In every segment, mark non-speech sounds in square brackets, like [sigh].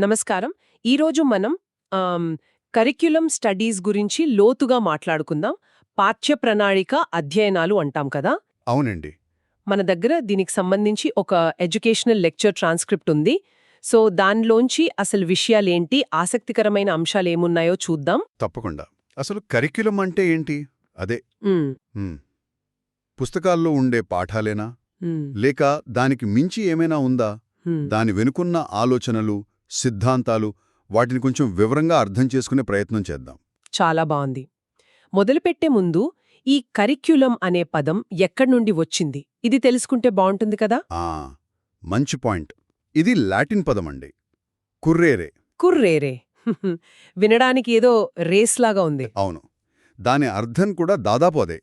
నమస్కారం. ఈరోజు మనం కరిక్యులం స్టడీస్ గురించి లోతుగా మాట్లాడుకుందాం. పాఠ్య ప్రణాళిక అధ్యయనాలు అంటాం కదా? అవునండి. మన దగ్గర దీనికి సంబంధించి ఒక ఎడ్యుకేషనల్ లెక్చర్ ట్రాన్స్క్రిప్ట్ ఉంది. సో దానిలోంచి అసలు విషయాలేంటి ఆసక్తికరమైన అంశాలేమున్నాయో చూద్దాం. తప్పకుండా. అసలు కరిక్యులం అంటే ఏంటి? అదే. పుస్తకాల్లో ఉండే పాఠాలేనా? లేక దానికి మించి ఏమైనా ఉందా. దాని వెనుకున్న ఆలోచనలు సిద్ధాంతాలు వాటిని కొంచెం వివరంగా అర్థం చేసుకునే ప్రయత్నం చేద్దాం. చాలా బాగుంది. మొదలుపెట్టే ముందు ఈ కరిక్యులం అనే పదం ఎక్కడి నుండి వచ్చింది? ఇది తెలుసుకుంటే బాగుంటుంది కదా? ఆ మంచి పాయింట్. ఇది లాటిన్ పదమండి. కుర్రేరే. కుర్రేరే. [laughs] వినడానికి ఏదో రేస్లాగా ఉంది. అవును. దాని అర్థం కూడా దాదాపు అదే.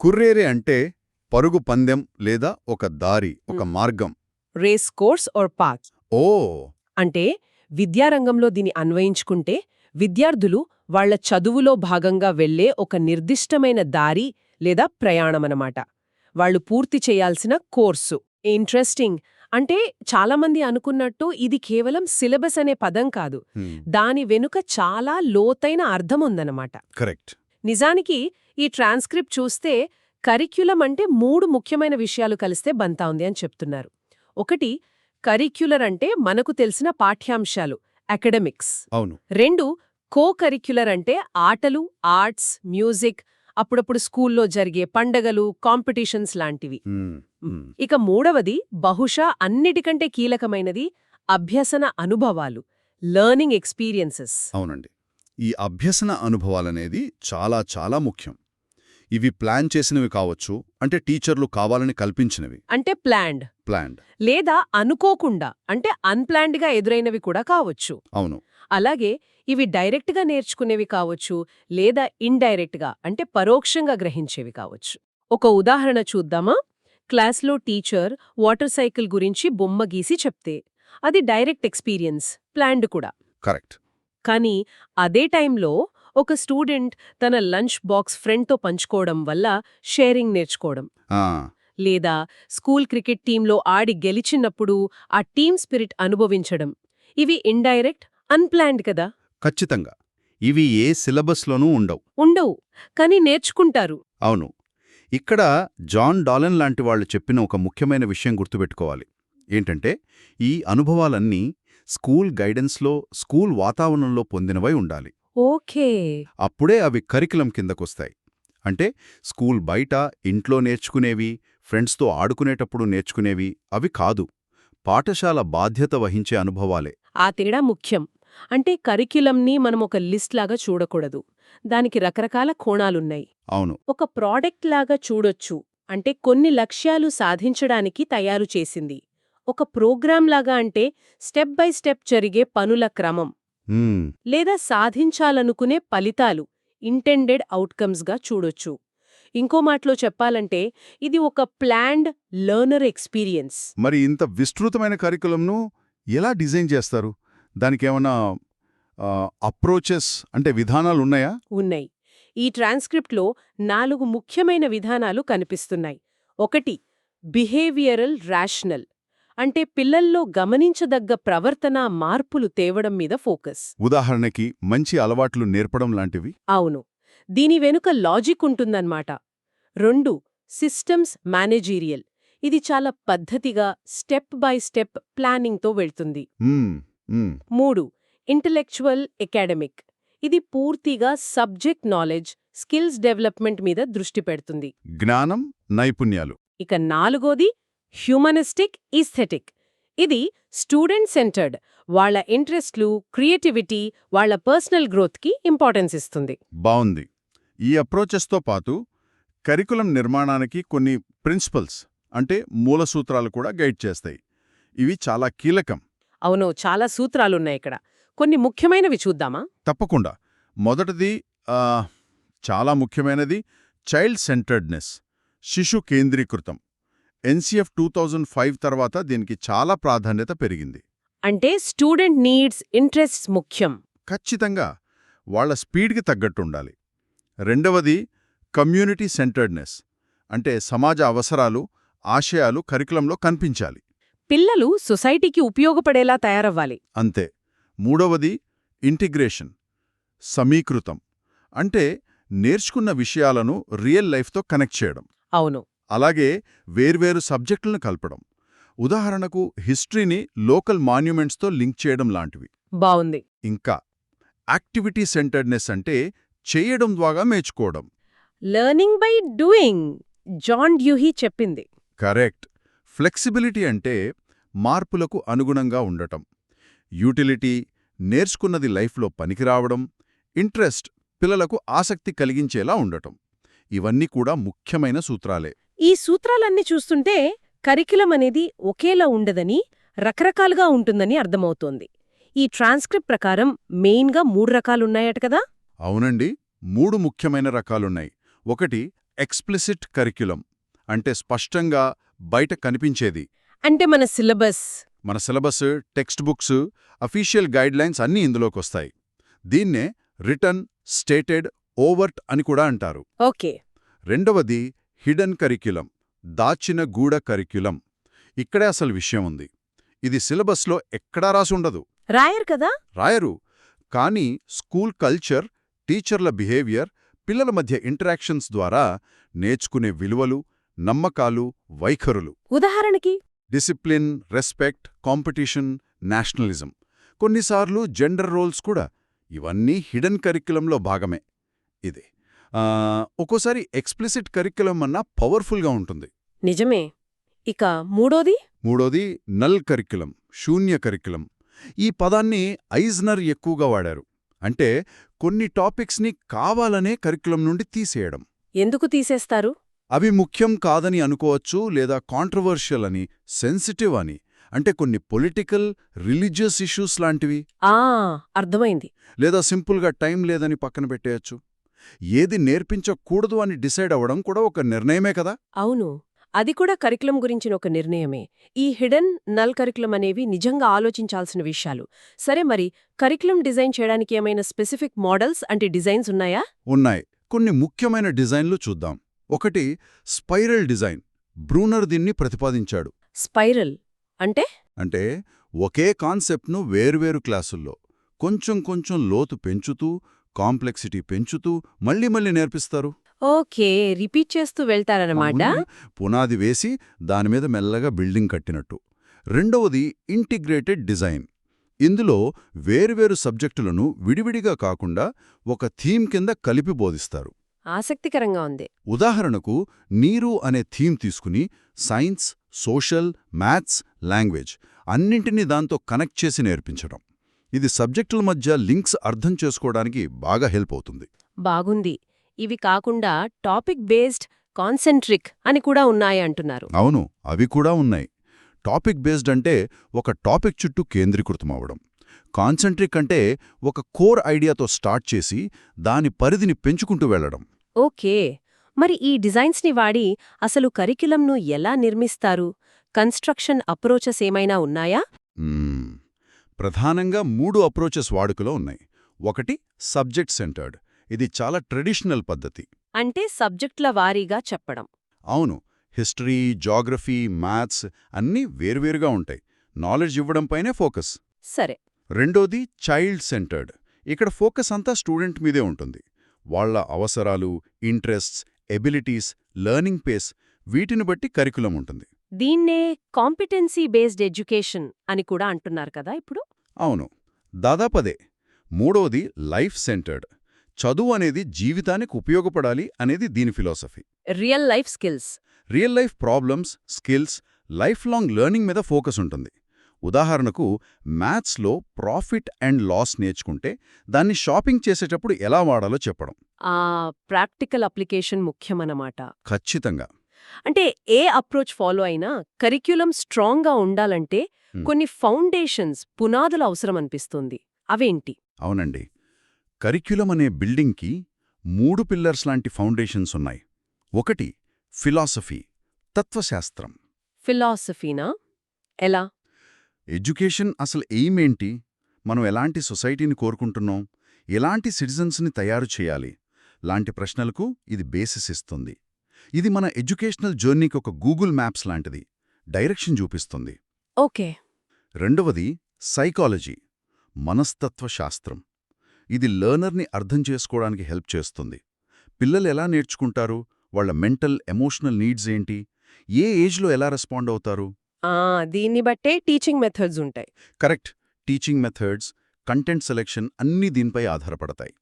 కుర్రేరే అంటే పరుగు పందెం లేదా ఒక దారి ఒక. మార్గం. Race course or path. ఓ అంటే విద్యారంగంలో దీని అన్వయించుకుంటే విద్యార్థులు వాళ్ళ చదువులో భాగంగా వెళ్ళే ఒక నిర్దిష్టమైన దారి లేదా ప్రయాణమనమాట. వాళ్ళు పూర్తి చేయాల్సిన కోర్సు. ఇంట్రెస్టింగ్. అంటే చాలామంది అనుకున్నట్టు ఇది కేవలం సిలబస్ అనే పదం కాదు. దాని వెనుక చాలా లోతైన అర్థం ఉందన్నమాట కరెక్ట్. నిజానికి ఈ ట్రాన్స్క్రిప్ట్ చూస్తే కరిక్యులం అంటే మూడు ముఖ్యమైన విషయాలు కలిస్తే బంతా ఉంది అని చెప్తున్నారు. ఒకటి కరిక్యులర్ అంటే మనకు తెలిసిన పాఠ్యాంశాలు అకాడమిక్స్. అవును. రెండు కో కరిక్యులర్ అంటే ఆటలు ఆర్ట్స్ మ్యూజిక్ అప్పుడప్పుడు స్కూల్లో జరిగే పండగలు కాంపిటీషన్స్ లాంటివి. ఇక మూడవది బహుశా అన్నిటికంటే కీలకమైనది అభ్యసన అనుభవాలు లర్నింగ్ ఎక్స్పీరియన్సెస్. అవునండి. ఈ అభ్యసన అనుభవాలనేది చాలా చాలా ముఖ్యం. ఇవి ప్లాన్ చేసినవి కావచ్చు అంటే టీచర్లు కావాలని కల్పించినవి. అంటే ప్లాన్డ్. ప్లాన్డ్. లేదా అనుకోకుండా అంటే అన్ప్లాన్డ్గా ఎదురైనవి కూడా కావచ్చు. అవును. అలాగే ఇవి డైరెక్ట్గా నేర్చుకునేవి కావచ్చు లేదా ఇండైరెక్ట్గా అంటే పరోక్షంగా గ్రహించేవి కావచ్చు. ఒక ఉదాహరణ చూద్దామా? క్లాస్లో టీచర్ వాటర్ సైకిల్ గురించి బొమ్మ గీసి చెప్తే అది డైరెక్ట్ ఎక్స్పీరియన్స్ ప్లాన్డ్ కూడా. కరెక్ట్. కానీ అదే టైంలో ఒక స్టూడెంట్ తన లంచ్ బాక్స్ ఫ్రెండ్తో పంచుకోవడం వల్ల షేరింగ్ నేర్చుకోవడం. లేదా స్కూల్ క్రికెట్ టీంలో ఆడి గెలిచినప్పుడు ఆ టీమ్ స్పిరిట్ అనుభవించడం. ఇవి ఇండైరెక్ట్ అన్ప్లాన్డ్ కదా? ఖచ్చితంగా. ఇవి ఏ సిలబస్లోనూ ఉండవు. ఉండవు. కానీ నేర్చుకుంటారు. అవును. ఇక్కడ జాన్ డాలన్ లాంటి వాళ్ళు చెప్పిన ఒక ముఖ్యమైన విషయం గుర్తుపెట్టుకోవాలి. ఏంటంటే ఈ అనుభవాలన్నీ స్కూల్ గైడెన్స్లో స్కూల్ వాతావరణంలో పొందినవై ఉండాలి. ఓకే. అప్పుడే అవి కరికులం కిందకొస్తాయి. అంటే స్కూల్ బయట ఇంట్లో నేర్చుకునేవి ఫ్రెండ్స్తో ఆడుకునేటప్పుడు నేర్చుకునేవి అవి కాదు. పాఠశాల బాధ్యత వహించే అనుభవాలే. ఆ తేడా ముఖ్యం. అంటే కరిక్యులంని మనం ఒక లిస్ట్ లాగా చూడకూడదు. దానికి రకరకాల కోణాలున్నాయి. అవును. ఒక ప్రాడక్ట్ లాగా చూడొచ్చు. అంటే కొన్ని లక్ష్యాలు సాధించడానికి తయారు చేసింది. ఒక ప్రోగ్రాం లాగా అంటే స్టెప్ బై స్టెప్ జరిగే పనుల క్రమం. లేదా సాధించాలనుకునే ఫలితాలు ఇంటెండెడ్ అవుట్కమ్స్గా చూడొచ్చు. ఇంకో మాటలో చెప్పాలంటే ఇది ఒక ప్లాన్డ్ లర్నర్ ఎక్స్పీరియన్స్. మరి ఇంత విస్తృతమైన కరికులంను ఎలా డిజైన్ చేస్తారు? దానికేమన్నా అప్రోచెస్ అంటే విధానాలు ఉన్నాయా? ఉన్నాయి. ఈ ట్రాన్స్క్రిప్ట్లో నాలుగు ముఖ్యమైన విధానాలు కనిపిస్తున్నాయి. ఒకటి బిహేవియరల్ రేషనల్ అంటే పిల్లల్లో గమనించదగ్గ ప్రవర్తన మార్పులు తేవడం మీద ఫోకస్. ఉదాహరణకి మంచి అలవాట్లు నేర్పడం లాంటివి? అవును. దీని వెనుక లాజిక్ ఉంటుందన్నమాట. రెండు సిస్టమ్స్ మేనేజీరియల్. ఇది చాలా పద్ధతిగా స్టెప్ బై స్టెప్ ప్లానింగ్తో వెళ్తుంది. మూడు ఇంటలెక్చువల్ ఎకాడమిక్ ఇది పూర్తిగా సబ్జెక్ట్ నాలెడ్జ్ స్కిల్స్ డెవలప్మెంట్ మీద దృష్టి పెడుతుంది. జ్ఞానం నైపుణ్యాలు. ఇక నాలుగోది హ్యూమనిస్టిక్ ఈస్థెటిక్. ఇది స్టూడెంట్ సెంటర్డ్ వాళ్ళ ఇంట్రెస్ట్లు క్రియేటివిటీ వాళ్ళ పర్సనల్ గ్రోత్కి ఇంపార్టెన్స్ ఇస్తుంది. బావుంది. ఈ అప్రోచెస్తో పాటు కరికులం నిర్మాణానికి కొన్ని ప్రిన్సిపల్స్ అంటే మూలసూత్రాలు కూడా గైడ్ చేస్తాయి. ఇవి చాలా కీలకం. అవును చాలా సూత్రాలున్నాయి ఇక్కడ. కొన్ని ముఖ్యమైనవి చూద్దామా? తప్పకుండా. మొదటిది చాలా ముఖ్యమైనది చైల్డ్ సెంటర్డ్నెస్ శిశు కేంద్రీకృతం. ఎన్సీఎఫ్ టూ థౌజండ్ ఫైవ్ తర్వాత దీనికి చాలా ప్రాధాన్యత పెరిగింది. అంటే స్టూడెంట్ నీడ్స్ ఇంట్రెస్ట్స్ ముఖ్యం. ఖచ్చితంగా. వాళ్ళ స్పీడ్కి తగ్గట్టు ఉండాలి రెండవది కమ్యూనిటీ సెంటర్డ్నెస్ అంటే సమాజ అవసరాలు ఆశయాలు కరికులంలో కనిపించాలి. పిల్లలు సొసైటీకి ఉపయోగపడేలా తయారవ్వాలి. అంతే. మూడవది ఇంటిగ్రేషన్ సమీకృతం అంటే నేర్చుకున్న విషయాలను రియల్ లైఫ్తో కనెక్ట్ చేయడం. అవును. అలాగే వేర్వేరు సబ్జెక్టులను కలపడం. ఉదాహరణకు హిస్టరీని లోకల్ మాన్యుమెంట్స్తో లింక్ చేయడం లాంటివి. బావుంది. ఇంకా యాక్టివిటీ సెంటర్డ్నెస్ అంటే చేయడం ద్వారా నేర్చుకోవడం. Learning by doing John Dewey చెప్పింది. కరెక్ట్ ఫ్లెక్సిబిలిటీ అంటే మార్పులకు అనుగుణంగా ఉండటం. యూటిలిటీ నేర్చుకున్నది లైఫ్లో పనికిరావడం. ఇంట్రెస్ట్ పిల్లలకు ఆసక్తి కలిగించేలా ఉండటం. ఇవన్నీ కూడా ముఖ్యమైన సూత్రాలే. ఈ సూత్రాలన్నీ చూస్తుంటే కరికులం అనేది ఒకేలా ఉండదని రకరకాలుగా ఉంటుందని అర్థమవుతోంది. ఈ ట్రాన్స్క్రిప్ట్ ప్రకారం మెయిన్గా మూడు రకాలున్నాయట కదా? అవునండి మూడు ముఖ్యమైన రకాలున్నాయి. ఒకటి ఎక్స్ప్లిసిట్ కరిక్యులం అంటే స్పష్టంగా బయట కనిపించేది. అంటే మన సిలబస్. మన syllabus text books official guidelines అన్నీ ఇందులోకొస్తాయి. దీన్నే రిటర్న్ స్టేటెడ్ ఓవర్ట్ అని కూడా అంటారు. ఓకే. రెండవది హిడెన్ కరిక్యులం దాచిన గూఢ కరిక్యులం ఇక్కడే అసలు విషయం ఉంది. ఇది సిలబస్లో ఎక్కడా రాసుండదు. రాయర్ కదా? రాయరు. కానీ స్కూల్ కల్చర్ టీచర్ల బిహేవియర్ పిల్లల మధ్య ఇంటరాక్షన్స్ ద్వారా నేర్చుకునే విలువలు నమ్మకాలు వైఖరులు. ఉదాహరణకి? Discipline respect competition nationalism. కొన్నిసార్లు జెండర్ రోల్స్ కూడా ఇవన్నీ హిడెన్ కరిక్యులంలో భాగమే. ఇదే. ఒక్కోసారి ఎక్స్ప్లిసిట్ కరిక్యులం అన్నా పవర్ఫుల్గా ఉంటుంది. నిజమే. ఇక మూడోది? మూడోది నల్ కరిక్యులం శూన్య కరిక్యులం. ఈ పదాన్ని ఐజ్నర్ ఎక్కువగా వాడారు. అంటే కొన్ని టాపిక్స్ని కావాలనే కరిక్యులం నుండి తీసేయడం. ఎందుకు తీసేస్తారు? అవి ముఖ్యం కాదని అనుకోవచ్చు లేదా కాంట్రవర్షియల్ అని సెన్సిటివ్ అని. అంటే కొన్ని పొలిటికల్ రిలీజియస్ ఇష్యూస్ లాంటివి. ఆ అర్థమైంది. లేదా సింపుల్గా టైం లేదని పక్కన పెట్టేయచ్చు. ఏది నేర్పించకూడదు అని డిసైడ్ అవ్వడం కూడా ఒక నిర్ణయమే కదా? అవును. అది కూడా కరికులం గురించిన ఒక నిర్ణయమే. ఈ హిడెన్ నల్ కరికులం అనేవి నిజంగా ఆలోచించాల్సిన విషయాలు. సరే మరి కరికులం డిజైన్ చేయడానికి ఏమైనా స్పెసిఫిక్ మోడల్స్ అంటే డిజైన్స్ ఉన్నాయా? ఉన్నాయి. కొన్ని ముఖ్యమైన డిజైన్లు చూద్దాం. ఒకటి స్పైరల్ డిజైన్. బ్రూనర్ దీన్ని ప్రతిపాదించాడు. స్పైరల్ అంటే? అంటే ఒకే కాన్సెప్ట్ను వేర్వేరు క్లాసుల్లో కొంచెం కొంచెం లోతు పెంచుతూ కాంప్లెక్సిటీ పెంచుతూ మళ్ళీ మళ్ళీ నేర్పిస్తారు. ఓకే రిపీట్ చేస్తూ వెళ్తారన్నమాట? అవును, పునాది వేసి దానిమీద మెల్లగా బిల్డింగ్ కట్టినట్టు. రెండవది ఇంటిగ్రేటెడ్ డిజైన్. ఇందులో వేర్వేరు సబ్జెక్టులను విడివిడిగా కాకుండా ఒక థీమ్ కింద కలిపి బోధిస్తారు. ఆసక్తికరంగా ఉంది. ఉదాహరణకు నీరు అనే థీమ్ తీసుకుని సైన్స్ సోషల్ మ్యాథ్స్ లాంగ్వేజ్ అన్నింటినీ దాంతో కనెక్ట్ చేసి నేర్పించడం. ఇది సబ్జెక్టుల మధ్య లింక్స్ అర్థం చేసుకోవడానికి బాగా హెల్ప్ అవుతుంది. బాగుంది. ఇవి కాకుండా టాపిక్ బేస్డ్ కాన్సెంట్రిక్ అని కూడా ఉన్నాయి అంటున్నారు. అవును అవి కూడా ఉన్నాయి. టాపిక్ బేస్డ్ అంటే ఒక టాపిక్ చుట్టూ కేంద్రీకృతమవడం కాన్సెంట్రిక్ అంటే ఒక కోర్ ఐడియాతో స్టార్ట్ చేసి దాని పరిధిని పెంచుకుంటూ వెళ్ళడం ఓకే మరి ఈ డిజైన్స్ని వాడి అసలు కరిక్యులంను ఎలా నిర్మిస్తారు? కన్స్ట్రక్షన్ అప్రోచెస్ ఏమైనా ఉన్నాయా. ప్రధానంగా మూడు అప్రోచెస్ వాడుకలో ఉన్నాయి. ఒకటి సబ్జెక్ట్ సెంటర్డ్. ఇది చాలా ట్రెడిషనల్ పద్ధతి. అంటే సబ్జెక్టుల వారీగా చెప్పడం. అవును హిస్టరీ జాగ్రఫీ మ్యాథ్స్ అన్నీ వేర్వేరుగా ఉంటాయి. నాలెడ్జ్ ఇవ్వడంపైనే ఫోకస్. సరే. రెండోది చైల్డ్ సెంటర్డ్. ఇక్కడ ఫోకస్ అంతా స్టూడెంట్ మీదే ఉంటుంది. వాళ్ళ అవసరాలు ఇంట్రెస్ట్స్ ఎబిలిటీస్ లెర్నింగ్ పేస్ వీటిని బట్టి కరికులం ఉంటుంది. దీన్నే కాంపిటెన్సీ బేస్డ్ ఎడ్యుకేషన్ అని కూడా అంటున్నారు కదా ఇప్పుడు? అవును దాదాపదే మూడోది లైఫ్ సెంటర్డ్. చదువు అనేది జీవితానికి ఉపయోగపడాలి అనేది దీని philosophy. Real life skills real life problems skills life long learning మీద ఫోకస్ ఉంటుంది. ఉదాహరణకు మ్యాథ్స్లో ప్రాఫిట్ అండ్ లాస్ నేర్చుకుంటే దాన్ని షాపింగ్ చేసేటప్పుడు ఎలా వాడాలో చెప్పడం. ఆ ప్రాక్టికల్ అప్లికేషన్ ముఖ్యమన్నమాట. ఖచ్చితంగా. అంటే ఏ అప్రోచ్ ఫాలో అయినా కరిక్యులం స్ట్రాంగ్గా ఉండాలంటే. కొన్ని ఫౌండేషన్స్ పునాదులు అవసరం అనిపిస్తుంది అవేంటి? అవునండి. కరిక్యులం అనే బిల్డింగ్కి మూడు పిల్లర్స్ లాంటి ఫౌండేషన్స్ ఉన్నాయి. ఒకటి ఫిలాసఫీ తత్వశాస్త్రం. ఫిలాసఫీనా? ఎలా? ఎడ్యుకేషన్ అసలు ఎయిమ్ ఏంటి? మనం ఎలాంటి సొసైటీని కోరుకుంటున్నాం? ఎలాంటి సిటిజన్స్ని తయారు చేయాలి? లాంటి ప్రశ్నలకు ఇది బేసిస్ ఇస్తుంది. ఇది మన ఎడ్యుకేషనల్ జర్నీకి ఒక గూగుల్ మ్యాప్స్ లాంటిది. డైరెక్షన్ చూపిస్తుంది. ఓకే. రెండవది సైకాలజీ మనస్తత్వ శాస్త్రం ఇది లెర్నర్ని అర్థం చేసుకోవడానికి హెల్ప్ చేస్తుంది. పిల్లలు ఎలా నేర్చుకుంటారు? వాళ్ళ మెంటల్ ఎమోషనల్ నీడ్స్ ఏంటి? ఏ ఏజ్లో ఎలా రెస్పాండ్ అవుతారు? దీన్ని బట్టే టీచింగ్ మెథడ్స్ ఉంటాయి. Correct. Teaching methods content selection అన్నీ దీనిపై ఆధారపడతాయి.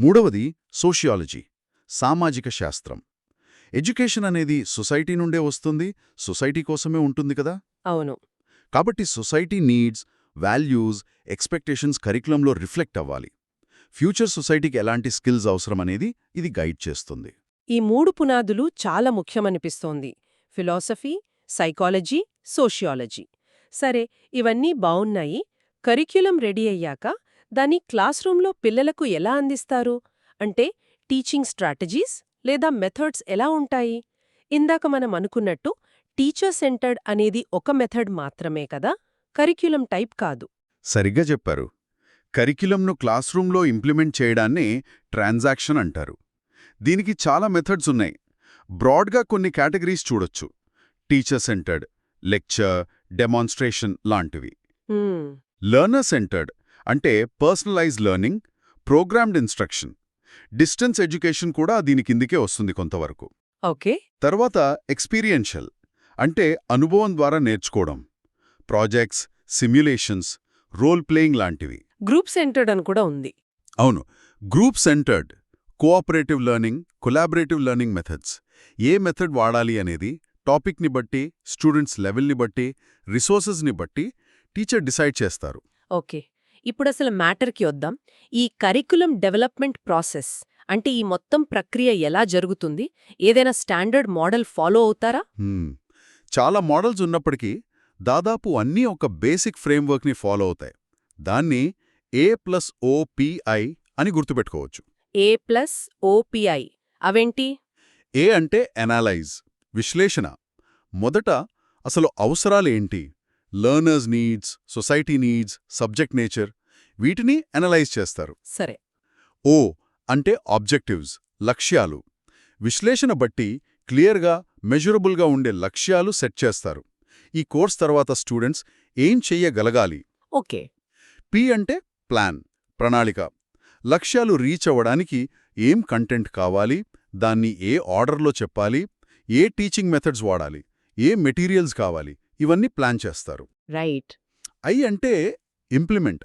మూడవది సోషియాలజీ సామాజిక శాస్త్రం. ఎడ్యుకేషన్ అనేది సొసైటీ నుండే వస్తుంది సొసైటీ కోసమే ఉంటుంది కదా? అవును. కాబట్టి సొసైటీ నీడ్స్ వాల్యూస్ ఎక్స్పెక్టేషన్స్ కరికులంలో రిఫ్లెక్ట్ అవ్వాలి. ఫ్యూచర్ సొసైటీకి ఎలాంటి స్కిల్స్ అవసరమనేది ఇది గైడ్ చేస్తుంది. ఈ మూడు పునాదులు చాలా ముఖ్యమనిపిస్తోంది. Philosophy psychology sociology. సరే ఇవన్నీ బావున్నాయి. కరిక్యులం రెడీ అయ్యాక దాన్ని క్లాస్ రూంలో పిల్లలకు ఎలా అందిస్తారు? అంటే టీచింగ్ స్ట్రాటజీస్ లేదా మెథడ్స్ ఎలా ఉంటాయి? ఇందాక మనం అనుకున్నట్టు టీచర్ సెంటర్డ్ అనేది ఒక మెథడ్ మాత్రమే కదా కరిక్యులం టైప్ కాదు. సరిగ్గా చెప్పారు. కరిక్యులంను క్లాస్ రూమ్లో ఇంప్లిమెంట్ చేయడాన్ని ట్రాన్సాక్షన్ అంటారు. దీనికి చాలా మెథడ్స్ ఉన్నాయి. బ్రాడ్గా కొన్ని కేటగిరీస్ చూడొచ్చు. టీచర్ సెంటర్డ్ లెక్చర్ డెమాన్స్ట్రేషన్ లాంటివి. లర్నర్ సెంటర్డ్ అంటే personalise learning programmed instruction. Distance education కూడా దీని కిందికే వస్తుంది కొంతవరకు. ఓకే. తర్వాత ఎక్స్పీరియన్షియల్ అంటే అనుభవం ద్వారా నేర్చుకోవడం. ప్రాజెక్ట్స్ సిమ్యులేషన్స్ రోల్ ప్లేయింగ్ లాంటివి. గ్రూప్ సెంటర్డ్ అని కూడా ఉంది. అవును. Group centred cooperative learning collaborative learning methods. ఏ మెథడ్ వాడాలి అనేది టాపిక్ని బట్టి స్టూడెంట్స్ లెవెల్ని బట్టి రిసోర్సెస్ని బట్టి టీచర్ డిసైడ్ చేస్తారు. ఓకే. ఇప్పుడు అసలు మ్యాటర్కి వద్దాం. ఈ కరికులం డెవలప్మెంట్ ప్రాసెస్ అంటే ఈ మొత్తం ప్రక్రియ ఎలా జరుగుతుంది? ఏదైనా స్టాండర్డ్ మోడల్ ఫాలో అవుతారా. చాలా మోడల్స్ ఉన్నప్పటికీ దాదాపు అన్నీ ఒక బేసిక్ ఫ్రేమ్వర్క్ని ఫాలో అవుతాయి. దాన్ని ఏ ప్లస్ ఓపిఐ అని గుర్తుపెట్టుకోవచ్చు. ఏ ప్లస్ ఓపిఐ అవేంటి? ఏ అంటే ఎనాలైజ్ విశ్లేషణ. మొదట అసలు అవసరాలేంటి learners needs society needs subject nature వీటిని అనలైజ్ చేస్తారు. సరే. ఓ అంటే ఆబ్జెక్టివ్స్ లక్ష్యాలు. విశ్లేషణ బట్టి క్లియర్గా మెజరబుల్గా ఉండే లక్ష్యాలు సెట్ చేస్తారు. ఈ కోర్స్ తర్వాత స్టూడెంట్స్ ఏం చెయ్యగలగాలి? ఓకే. పి అంటే ప్లాన్ ప్రణాళిక. లక్ష్యాలు రీచ్ అవ్వడానికి ఏం కంటెంట్ కావాలి దాన్ని ఏ ఆర్డర్లో చెప్పాలి ఏ టీచింగ్ మెథడ్స్ వాడాలి ఏ మెటీరియల్స్ కావాలి ఇవన్నీ ప్లాన్ చేస్తారు. రైట్. ఐ అంటే ఇంప్లిమెంట్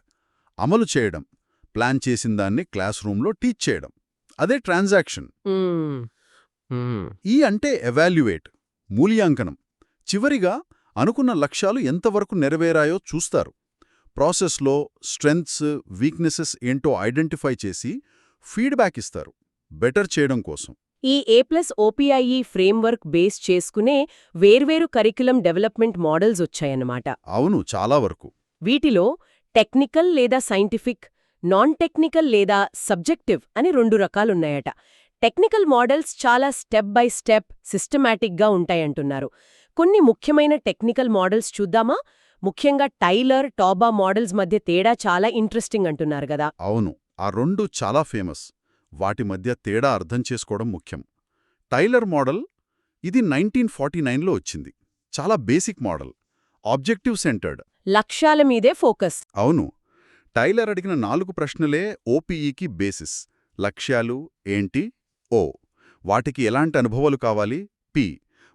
అమలు చేయడం ప్లాన్ చేసిన దాన్ని క్లాస్ రూమ్లో టీచ్ చేయడం అదే ట్రాన్సాక్షన్. ఈ అంటే ఎవాల్యుయేట్ మూల్యాంకనం. చివరిగా అనుకున్న లక్ష్యాలు ఎంతవరకు నెరవేరాయో చూస్తారు. ప్రాసెస్లో స్ట్రెంగ్త్స్ వీక్నెసెస్ ఏంటో ఐడెంటిఫై చేసి ఫీడ్బ్యాక్ ఇస్తారు బెటర్ చేయడం కోసం. ఈ A plus OPIE framework base చేసుకునే వేర్వేరు కరికులం డెవలప్మెంట్ మోడల్స్ వచ్చాయన్నమాట. అవును చాలా వరకు. వీటిలో టెక్నికల్ లేదా సైంటిఫిక్ నాన్ టెక్నికల్ లేదా సబ్జెక్టివ్ అని రెండు రకాలున్నాయట. టెక్నికల్ మోడల్స్ చాలా స్టెప్ బై స్టెప్ సిస్టమాటిక్గా ఉంటాయంటున్నారు. కొన్ని ముఖ్యమైన టెక్నికల్ మోడల్స్ చూద్దామా? ముఖ్యంగా టైలర్ టాబా మోడల్స్ మధ్య తేడా చాలా ఇంట్రెస్టింగ్ అంటున్నారు కదా. అవును ఆ రెండు చాలా ఫేమస్. వాటి మధ్య తేడా అర్థం చేసుకోవడం ముఖ్యం. టైలర్ మోడల్ ఇది నైన్టీన్ ఫార్టీ నైన్లో వచ్చింది. చాలా బేసిక్ మోడల్. Objective centred. లక్ష్యాల మీదే ఫోకస్. అవును. టైలర్ అడిగిన నాలుగు ప్రశ్నలే ఓపీఈకి బేసిస్. లక్ష్యాలు ఏంటి? ఓ. వాటికి ఎలాంటి అనుభవాలు కావాలి? పి.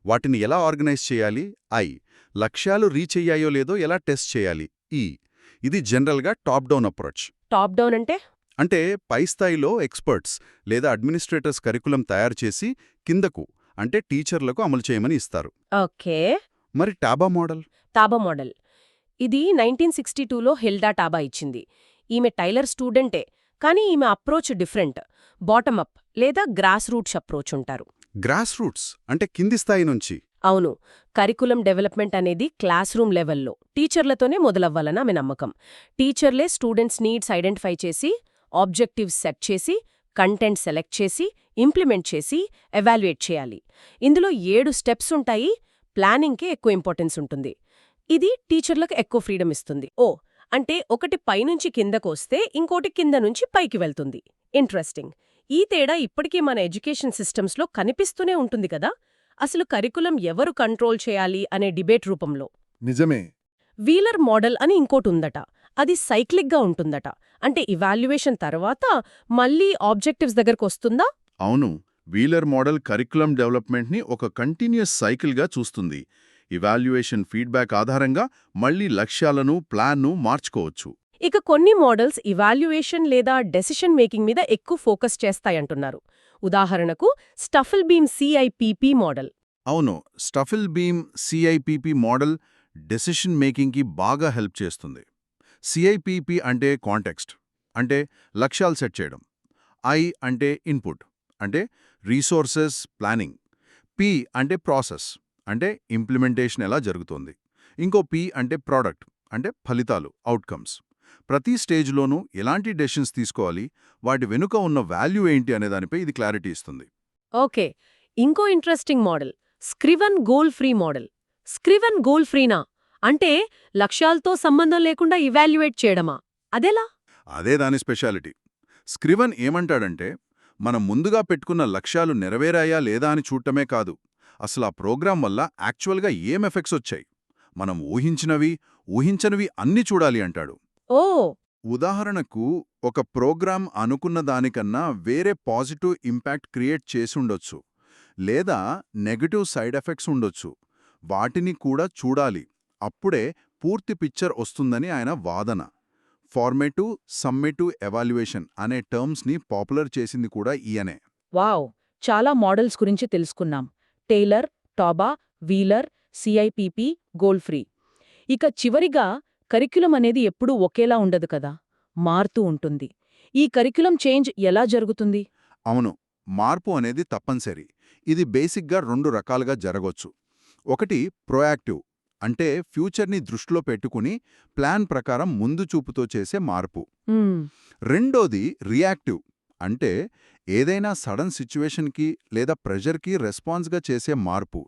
వాటిని ఎలా ఆర్గనైజ్ చేయాలి? ఐ. లక్ష్యాలు రీచ్ అయ్యాయో లేదో ఎలా టెస్ట్ చేయాలి? ఈ. ఇది జనరల్గా top down approach. Top down అంటే? అంటే పై స్థాయిలో ఎక్స్పర్ట్స్ లేదా అడ్మినిస్ట్రేటర్స్ కరికులం తయారు చేసి కిందకు అంటే టీచర్లకు అమలు చేయమని ఇస్తారు. ఓకే. మరి టాబా మోడల్? Taba model. ఇది నైన్టీన్ సిక్స్టీ టూలో హెల్డా టాబా ఇచ్చింది. ఈమె టైలర్ స్టూడెంటే కానీ ఈమె అప్రోచ్ డిఫరెంట్. బాటమ్ అప్ లేదా గ్రాస్ రూట్స్ అప్రోచ్ ఉంటారు. గ్రాస్ రూట్స్ అంటే కింది స్థాయి నుంచి. అవును. కరికులం డెవలప్మెంట్ అనేది క్లాస్ రూమ్ లెవెల్లో టీచర్లతోనే మొదలవ్వాలని ఆమె నమ్మకం. టీచర్లే స్టూడెంట్స్ నీడ్స్ ఐడెంటిఫై చేసి ఆబ్జెక్టివ్స్ సెట్ చేసి కంటెంట్ సెలెక్ట్ చేసి ఇంప్లిమెంట్ చేసి ఎవాల్యుయేట్ చేయాలి. ఇందులో ఏడు స్టెప్స్ ఉంటాయి. ప్లానింగ్కే ఎక్కువ ఇంపార్టెన్స్ ఉంటుంది. ఇది టీచర్లకు ఎక్కువ ఫ్రీడమ్ ఇస్తుంది. ఓ అంటే ఒకటి పైనుంచి కిందకు వస్తే ఇంకోటి కింద నుంచి పైకి వెళ్తుంది. ఇంట్రెస్టింగ్ ఈ తేడా ఇప్పటికీ మన ఎడ్యుకేషన్ సిస్టమ్స్లో కనిపిస్తూనే ఉంటుంది కదా? అసలు కరికులం ఎవరు కంట్రోల్ చేయాలి అనే డిబేట్ రూపంలో? నిజమే. వీలర్ మోడల్ అని ఇంకోటుందట అది సైక్లిక్గా ఉంటుందట. అంటే ఇవాల్యుయేషన్ తర్వాత మళ్ళీ ఆబ్జెక్టివ్స్ దగ్గరకు వస్తుందా? అవును. వీలర్ మోడల్ కరికులం డెవలప్మెంట్ని ఒక కంటిన్యూస్ సైకిల్గా చూస్తుంది. ఇవాల్యుయేషన్ ఫీడ్బ్యాక్ ఆధారంగా మళ్ళీ లక్ష్యాలను ప్లాన్ను మార్చుకోవచ్చు. ఇక కొన్ని మోడల్స్ ఇవాల్యుయేషన్ లేదా డెసిషన్ మేకింగ్ మీద ఎక్కువ ఫోకస్ చేస్తాయంటున్నారు. ఉదాహరణకు స్టఫిల్ బీమ్ సిఐపిపి మోడల్. అవును Stufflebeam CIPP model decision మేకింగ్కి బాగా హెల్ప్ చేస్తుంది. సిఐపిపి అంటే కాంటెక్స్ట్ అంటే లక్ష్యాలు సెట్ చేయడం. ఐ అంటే ఇన్పుట్ అంటే రీసోర్సెస్ ప్లానింగ్. పి అంటే ప్రాసెస్ అంటే ఇంప్లిమెంటేషన్ ఎలా జరుగుతోంది. ఇంకో పి అంటే ప్రోడక్ట్ అంటే ఫలితాలు అవుట్కమ్స్. ప్రతి స్టేజ్లోనూ ఎలాంటి డెసిషన్స్ తీసుకోవాలి వాటి వెనుక ఉన్న వాల్యూ ఏంటి అనే దానిపై ఇది క్లారిటీ ఇస్తుంది. ఓకే. ఇంకో interesting model Scriven goal free model. Scriven goal ఫ్రీనా? అంటే లక్ష్యాలతో సంబంధం లేకుండా ఇవాల్యుయేట్ చేయడమా? అదెలా? అదే దాని స్పెషాలిటీ. స్క్రివన్ ఏమంటాడంటే మనం ముందుగా పెట్టుకున్న లక్ష్యాలు నెరవేరాయా లేదా అని చూడటమే కాదు అసలు ఆ ప్రోగ్రాం వల్ల యాక్చువల్గా ఏం ఎఫెక్ట్స్ వచ్చాయి? మనం ఊహించినవి ఊహించనివి అన్ని చూడాలి అంటాడు. ఓ! ఉదాహరణకు ఒక ప్రోగ్రాం అనుకున్న దానికన్నా వేరే పాజిటివ్ ఇంపాక్ట్ క్రియేట్ చేసుండొచ్చు లేదా నెగటివ్ సైడ్ ఎఫెక్ట్స్ ఉండొచ్చు. వాటిని కూడా చూడాలి. అప్పుడే పూర్తి పిక్చర్ వస్తుందని ఆయన వాదన. ఫార్మేటివ్ సమ్మేటివ్ ఎవాల్యుయేషన్ అనే టర్మ్స్ని పాపులర్ చేసింది కూడా ఈయనే. వావ్! చాలా మోడల్స్ గురించి తెలుసుకున్నాం. Tyler Taba Wheeler CIPP goal free. ఇక చివరిగా కరిక్యులం అనేది ఎప్పుడూ ఒకేలా ఉండదు కదా? మారుతూ ఉంటుంది. ఈ కరిక్యులం చేంజ్ ఎలా జరుగుతుంది? అవును. మార్పు అనేది తప్పనిసరి. ఇది బేసిక్గా రెండు రకాలుగా జరగొచ్చు. ఒకటి ప్రొయాక్టివ్ అంటే ఫ్యూచర్ని దృష్టిలో పెట్టుకుని ప్లాన్ ప్రకారం ముందు చూపుతో చేసే మార్పు. రెండోది రియాక్టివ్ అంటే ఏదైనా సడన్ సిచ్యువేషన్కి లేదా ప్రెషర్కి రెస్పాన్స్గా చేసే మార్పు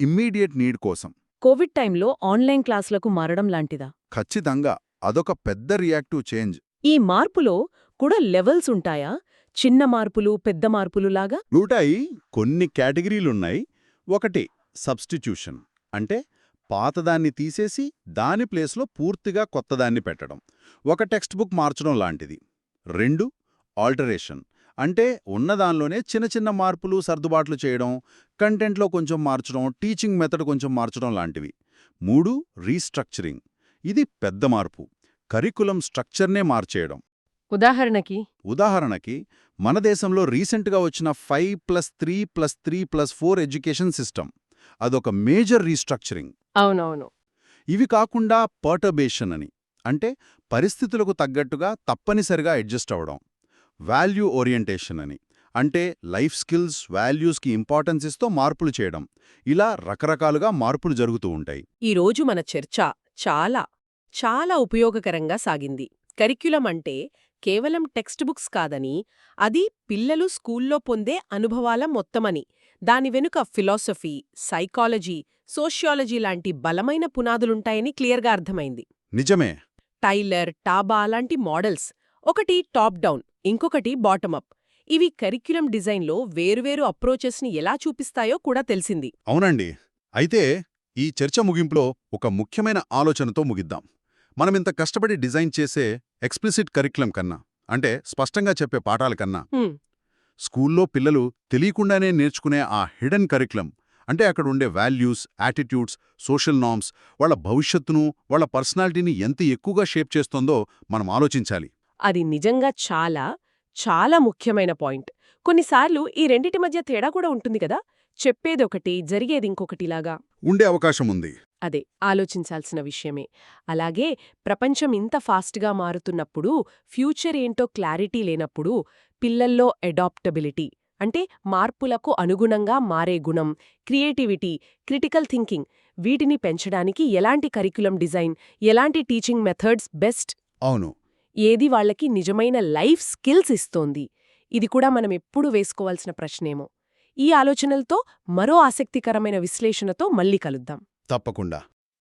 ఇమ్మీడియట్ నీడ్ కోసం. కోవిడ్ టైంలో ఆన్లైన్ క్లాసులకు మారడం లాంటిదా? ఖచ్చితంగా. అదొక పెద్ద రియాక్టివ్ చేంజ్. ఈ మార్పులో కూడా లెవెల్స్ ఉంటాయా? చిన్న మార్పులు పెద్ద మార్పులు లాగా? నూటాయి కొన్ని కేటగిరీలున్నాయి. ఒకటి సబ్స్టిట్యూషన్. అంటే పాతదాన్ని తీసేసి దాని ప్లేస్లో పూర్తిగా కొత్తదాన్ని పెట్టడం. ఒక టెక్స్ట్ బుక్ మార్చడం లాంటిది. రెండు ఆల్టరేషన్. అంటే ఉన్నదానిలోనే చిన్న చిన్న మార్పులు సర్దుబాట్లు చేయడం కంటెంట్లో కొంచెం మార్చడం టీచింగ్ మెథడ్ కొంచెం మార్చడం లాంటివి. మూడు రీస్ట్రక్చరింగ్. ఇది పెద్ద మార్పు. కరికులం స్ట్రక్చర్నే మార్చేయడం. ఉదాహరణకి? ఉదాహరణకి మన దేశంలో రీసెంట్గా వచ్చిన five plus three plus three plus four education system. అదొక మేజర్ రీస్ట్రక్చరింగ్. అవునవును. ఇవి కాకుండా పర్టబేషన్ అని. అంటే పరిస్థితులకు తగ్గట్టుగా తప్పనిసరిగా అడ్జస్ట్ అవడం వాల్యూ ఓరియంటేషన్ అని. అంటే లైఫ్ స్కిల్స్ వాల్యూస్కి ఇంపార్టెన్స్ ఇస్తూ మార్పులు చేయడం. ఇలా రకరకాలుగా మార్పులు జరుగుతూ ఉంటాయి. ఈరోజు మన చర్చ చాలా చాలా ఉపయోగకరంగా సాగింది. కరిక్యులం అంటే కేవలం టెక్స్ట్ బుక్స్ కాదని అది పిల్లలు స్కూల్లో పొందే అనుభవాల మొత్తమని. దాని వెనుక ఫిలాసఫీ సైకాలజీ సోషియాలజీ లాంటి బలమైన పునాదులుంటాయని క్లియర్గా అర్థమైంది. నిజమే. టైలర్ టాబా లాంటి మోడల్స్. ఒకటి టాప్ డౌన్. ఇంకొకటి బాటమప్. ఇవి కరిక్యులం డిజైన్లో వేరువేరు అప్రోచెస్ని ఎలా చూపిస్తాయో కూడా తెలిసింది. అవునండి. అయితే ఈ చర్చ ముగింపులో ఒక ముఖ్యమైన ఆలోచనతో ముగిద్దాం. మనమింత కష్టపడి డిజైన్ చేసే ఎక్స్ప్లిసిట్ కరిక్యులం కన్నా అంటే స్పష్టంగా చెప్పే పాఠాల కన్నా స్కూల్లో పిల్లలు తెలియకుండానే నేర్చుకునే ఆ హిడెన్ కరిక్యులం అంటే అక్కడ ఉండే వాల్యూస్ యాటిట్యూడ్స్ సోషల్ నార్మ్స్ వాళ్ళ భవిష్యత్తును వాళ్ళ పర్సనాలిటీని ఎంత ఎక్కువగా షేప్ చేస్తోందో మనం ఆలోచించాలి. అది నిజంగా చాలా చాలా ముఖ్యమైన పాయింట్. కొన్నిసార్లు ఈ రెండిటి మధ్య తేడా కూడా ఉంటుంది కదా? చెప్పేదొకటి జరిగేది ఇంకొకటిలాగా. ఉండే అవకాశం ఉంది. అదే ఆలోచించాల్సిన విషయమే. అలాగే ప్రపంచం ఇంత ఫాస్ట్గా మారుతున్నప్పుడు ఫ్యూచర్ ఏంటో క్లారిటీ లేనప్పుడు పిల్లల్లో అడాప్టబిలిటీ అంటే మార్పులకు అనుగుణంగా మారే గుణం క్రియేటివిటీ క్రిటికల్ థింకింగ్ వీటిని పెంచడానికి ఎలాంటి కరికులం డిజైన్ ఎలాంటి టీచింగ్ మెథడ్స్ బెస్ట్? అవును. ఏది వాళ్ళకి నిజమైన లైఫ్ స్కిల్స్ ఇస్తోంది. ఇది కూడా మనం ఎప్పుడూ వేసుకోవాల్సిన ప్రశ్నేమో. ఈ ఆలోచనలతో మరో ఆసక్తికరమైన విశ్లేషణతో మళ్ళీ కలుద్దాం. తప్పకుండా.